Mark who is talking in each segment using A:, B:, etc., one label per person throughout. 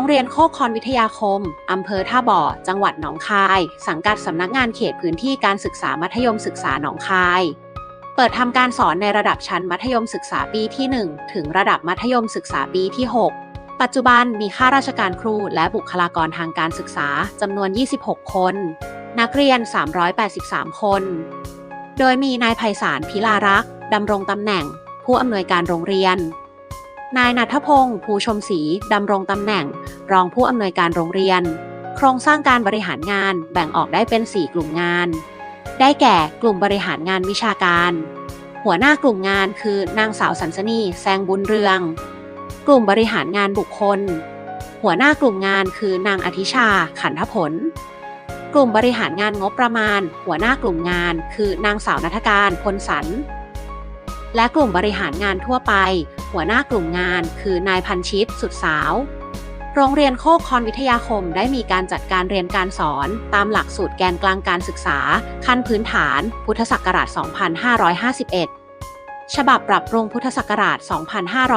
A: รงเรียนโคกคอนวิทยาคม อำเภอท่าบ่อ จังหวัดหนองคาย สังกัดสำนักงานเขตพื้นที่การศึกษามัธยมศึกษาหนองคาย เปิดทำการสอนในระดับชั้นมัธยมศึกษาปีที่ 1 ถึงระดับมัธยมศึกษาปีที่ 6 ปัจจุบันมีข้าราชการครูและบุคลากรทางการศึกษาจำนวน 26 คน นักเรียน 383 คน โดยมีนายไพศาลพิลารักษ์ดำรงตำแหน่ง ผู้อำนวยการโรงเรียน นายนัทพงศ์ภูชมศรีดำรงตำแหน่ง รองผู้อำนวยการโรงเรียน โครงสร้างการบริหารงานแบ่งออกได้เป็น 4 กลุ่มงาน ได้แก่กลุ่มบริหารงานวิชาการ หัวหน้ากลุ่มงานคือนางสาวสันสนีแซงบุญเรือง กลุ่มบริหารงานบุคคล หัวหน้ากลุ่มงานคือนางอธิชา ขันธผล กลุ่มบริหารงานงบประมาณ หัวหน้ากลุ่มงาน คือนางสาวนัทการพลสัน และกลุ่มบริหารงานทั่วไป หัวหน้ากลุ่มงาน คือนายพันชิต สุดสาว โรงเรียนโคกคอนวิทยาคมได้มีการจัดการเรียนการสอน ตามหลักสูตรแกนกลางการศึกษา ขั้นพื้นฐาน พุทธศักราช 2551 ฉบับปรับปรุงพุทธศักราช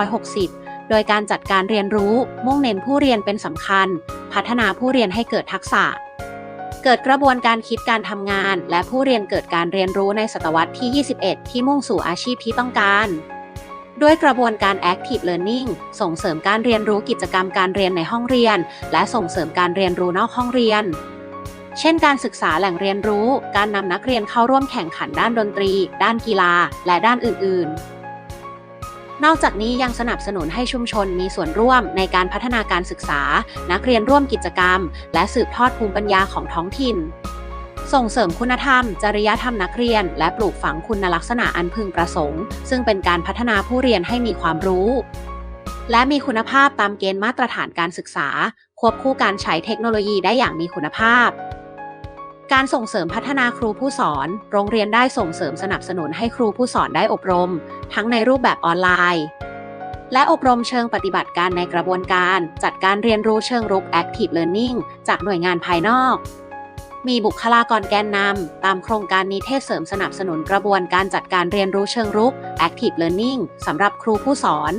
A: 2560โดยการจัดการเรียนรู้มุ่งเน้นผู้เรียนเป็นสำคัญ พัฒนาผู้เรียนให้เกิดทักษะ เกิดกระบวนการคิดการทำงาน และผู้เรียนเกิดการเรียนรู้ในศตวรรษที่ 21 ที่มุ่งสู่อาชีพที่ต้องการ ด้วยกระบวนการ Active Learning ส่งเสริมการเรียนรู้กิจกรรมการเรียนในห้องเรียน และส่งเสริมการเรียนรู้นอกห้องเรียน เช่น การศึกษาแหล่งเรียนรู้ การนำนักเรียนเข้าร่วมแข่งขันด้านดนตรี ด้านกีฬา และด้านอื่น ๆ นอกจากนี้ยังสนับสนุนให้ชุมชนมีส่วนร่วมในการพัฒนาการศึกษา นักเรียนร่วมกิจกรรม และสืบทอดภูมิปัญญาของท้องถิ่น ส่งเสริมคุณธรรม จริยธรรมนักเรียน และปลูกฝังคุณลักษณะอันพึงประสงค์ ซึ่งเป็นการพัฒนาผู้เรียนให้มีความรู้ และมีคุณภาพตามเกณฑ์มาตรฐานการศึกษา ควบคู่การใช้เทคโนโลยีได้อย่างมีคุณภาพ การส่งเสริมพัฒนาครูผู้สอน โรงเรียนได้ส่งเสริมสนับสนุนให้ครูผู้สอนได้อบรม ทั้งในรูปแบบออนไลน์ และอบรมเชิงปฏิบัติการในกระบวนการ จัดการเรียนรู้เชิงรุก Active Learning จากหน่วยงานภายนอก มีบุคลากรแกนนำตามโครงการนิเทศเสริมสนับสนุนกระบวนการจัดการเรียนรู้เชิงรุก Active Learning สำหรับครูผู้สอน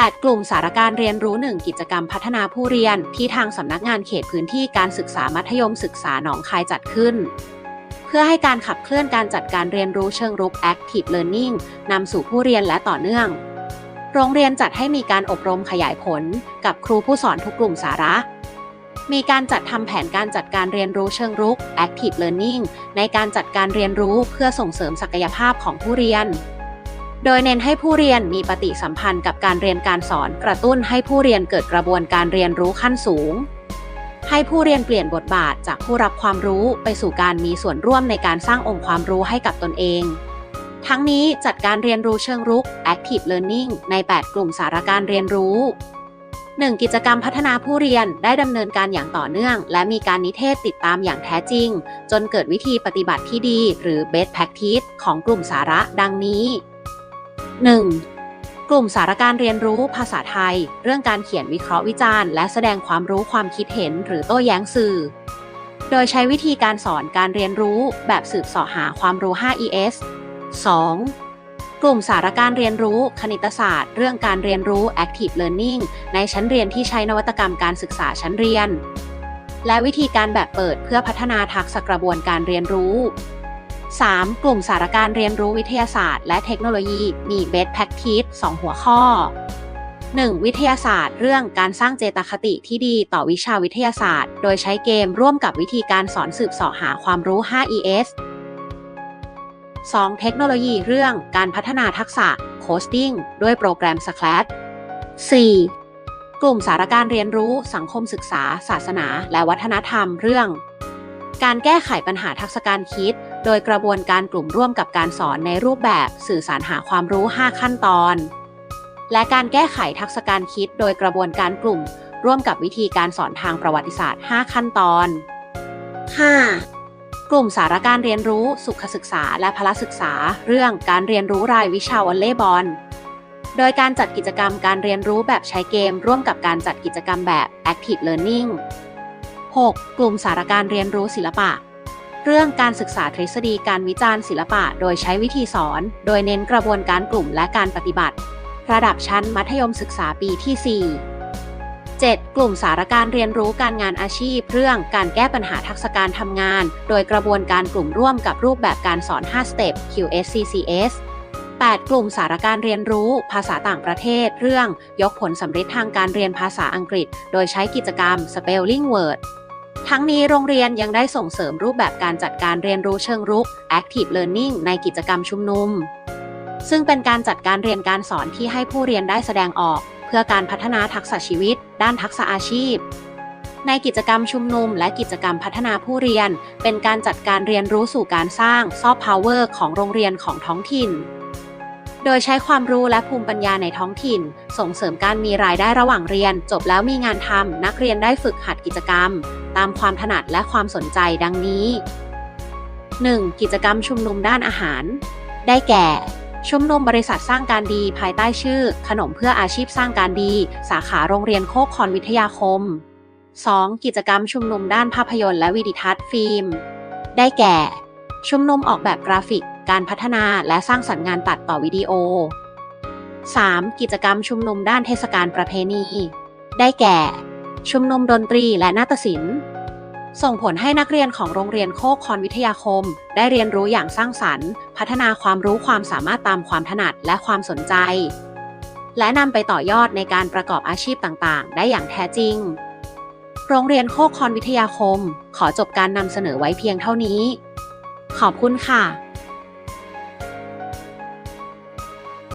A: 8 กลุ่มสารการเรียนรู้ 1 กิจกรรมพัฒนาผู้เรียน ที่ทางสำนักงานเขตพื้นที่การศึกษามัธยมศึกษาหนองคายจัดขึ้น เพื่อให้การขับเคลื่อนการจัดการเรียนรู้เชิงรุก Active Learning นำสู่ผู้เรียนและต่อเนื่อง โรงเรียนจัดให้มีการอบรมขยายผล กับครูผู้สอนทุกกลุ่มสาระ มีการจัดทำแผนการจัดการเรียนรู้เชิงรุก Active Learning ในการจัดการเรียนรู้เพื่อส่งเสริมศักยภาพของผู้เรียน โดยเน้นให้ผู้เรียนมีปฏิสัมพันธ์กับการเรียนการสอน กระตุ้นให้ผู้เรียนเกิดกระบวนการเรียนรู้ขั้นสูง ให้ผู้เรียนเปลี่ยนบทบาทจากผู้รับความรู้ไปสู่การมีส่วนร่วมในการสร้างองค์ความรู้ให้กับตนเอง ทั้งนี้จัดการเรียนรู้เชิงรุก Active Learning ใน 8 กลุ่มสาระการเรียนรู้ 1. กิจกรรมพัฒนาผู้เรียนได้ดำเนินการอย่างต่อเนื่อง และมีการนิเทศติดตามอย่างแท้จริง จนเกิดวิธีปฏิบัติที่ดี หรือ best practice ของกลุ่มสาระดังนี้ 1. กลุ่มสารการเรียนรู้ภาษาไทย เรื่องการเขียนวิเคราะห์วิจารณ์ และแสดงความรู้ความคิดเห็น หรือโต้แย้งสื่อ โดยใช้วิธีการสอนการเรียนรู้แบบสืบเสาะหาความรู้ 5ES 2. กลุ่มสารการเรียนรู้คณิตศาสตร์ เรื่องการเรียนรู้ Active Learning ในชั้นเรียนที่ใช้นวัตกรรมการศึกษาชั้นเรียน และวิธีการแบบเปิดเพื่อพัฒนาทักษะกระบวนการเรียนรู้ 3. กลุ่มสารการเรียนรู้วิทยาศาสตร์ และเทคโนโลยีมี Best Practice 2 หัวข้อ 1. วิทยาศาสตร์ เรื่องการสร้างเจตคติที่ดีต่อวิชาวิทยาศาสตร์ โดยใช้เกมร่วมกับวิธีการสอนสืบเสาะหาความรู้ 5ES 2. เทคโนโลยีเรื่องการพัฒนาทักษะโคสติ้งด้วยโปรแกรม Scratch 4. กลุ่มสารการเรียนรู้สังคมศึกษา ศาสนา และวัฒนธรรมเรื่อง การแก้ไขปัญหาทักษะการคิด โดยกระบวนการกลุ่มร่วมกับการสอนในรูปแบบสื่อสารหาความรู้ 5 ขั้นตอน และการแก้ไขทักษะการคิดโดยกระบวนการกลุ่ม ร่วมกับวิธีการสอนทางประวัติศาสตร์ 5 ขั้นตอน 5. กลุ่มสารการเรียนรู้ สุขศึกษา และพละศึกษา เรื่องการเรียนรู้รายวิชาวอลเล่บอล โดยการจัดกิจกรรมการเรียนรู้แบบใช้เกม ร่วมกับการจัดกิจกรรมแบบ Active Learning 6. กลุ่มสารการเรียนรู้ศิลปะ เรื่องการศึกษาทฤษฎีการวิจารณ์ศิลปะ โดยใช้วิธีสอน โดยเน้นกระบวนการกลุ่มและการปฏิบัติ ระดับชั้นมัธยมศึกษาปีที่ 4 7. กลุ่มสารการเรียนรู้การงานอาชีพ เรื่องการแก้ปัญหาทักษะการทำงาน โดยกระบวนการกลุ่มร่วมกับรูปแบบการสอน5สเต็ป QSCCS 8. กลุ่มสารการเรียนรู้ ภาษาต่างประเทศ เรื่อง ยกผลสำเร็จทางการเรียนภาษาอังกฤษ โดยใช้กิจกรรม Spelling Word ทั้งนี้โรงเรียนยังได้ส่งเสริมรูปแบบการจัดการเรียนรู้เชิงรุก Active Learning ในกิจกรรมชุมนุม ซึ่งเป็นการจัดการเรียนการสอนที่ให้ผู้เรียนได้แสดงออก เพื่อการพัฒนาทักษะชีวิต ด้านทักษะอาชีพ ในกิจกรรมชุมนุม และกิจกรรมพัฒนาผู้เรียน เป็นการจัดการเรียนรู้สู่การสร้างซอฟต์พาวเวอร์ของโรงเรียนของท้องถิ่น โดยใช้ความรู้และภูมิปัญญาในท้องถิ่น ส่งเสริมการมีรายได้ระหว่างเรียน จบแล้วมีงานทำนักเรียนได้ฝึกหัดกิจกรรม ตามความถนัดและความสนใจดังนี้ 1. กิจกรรมชุมนุมด้านอาหาร ได้แก่ ชุมนุมบริษัทสร้างการดีภายใต้ชื่อ ขนมเพื่ออาชีพสร้างการดี สาขาโรงเรียนโคกคอนวิทยาคม 2. กิจกรรมชุมนุมด้านภาพยนตร์และวิดิทัศน์ฟิล์ม ได้แก่ ชุมนุมออกแบบกราฟิก การพัฒนาและสร้างสรรค์งานตัดต่อวิดีโอ 3. กิจกรรมชุมนุมด้านเทศกาลประเพณี ได้แก่ ชุมนุมดนตรีและนาฏศิลป์ ส่งผลให้นักเรียนของโรงเรียนโคกคอนวิทยาคม ได้เรียนรู้อย่างสร้างสรรค์ พัฒนาความรู้ความสามารถตามความถนัดและความสนใจ และนำไปต่อยอดในการประกอบอาชีพต่างๆ ได้อย่างแท้จริง โรงเรียนโคกคอนวิทยาคม ขอจบการนำเสนอไว้เพียงเท่านี้ ขอบคุณค่ะ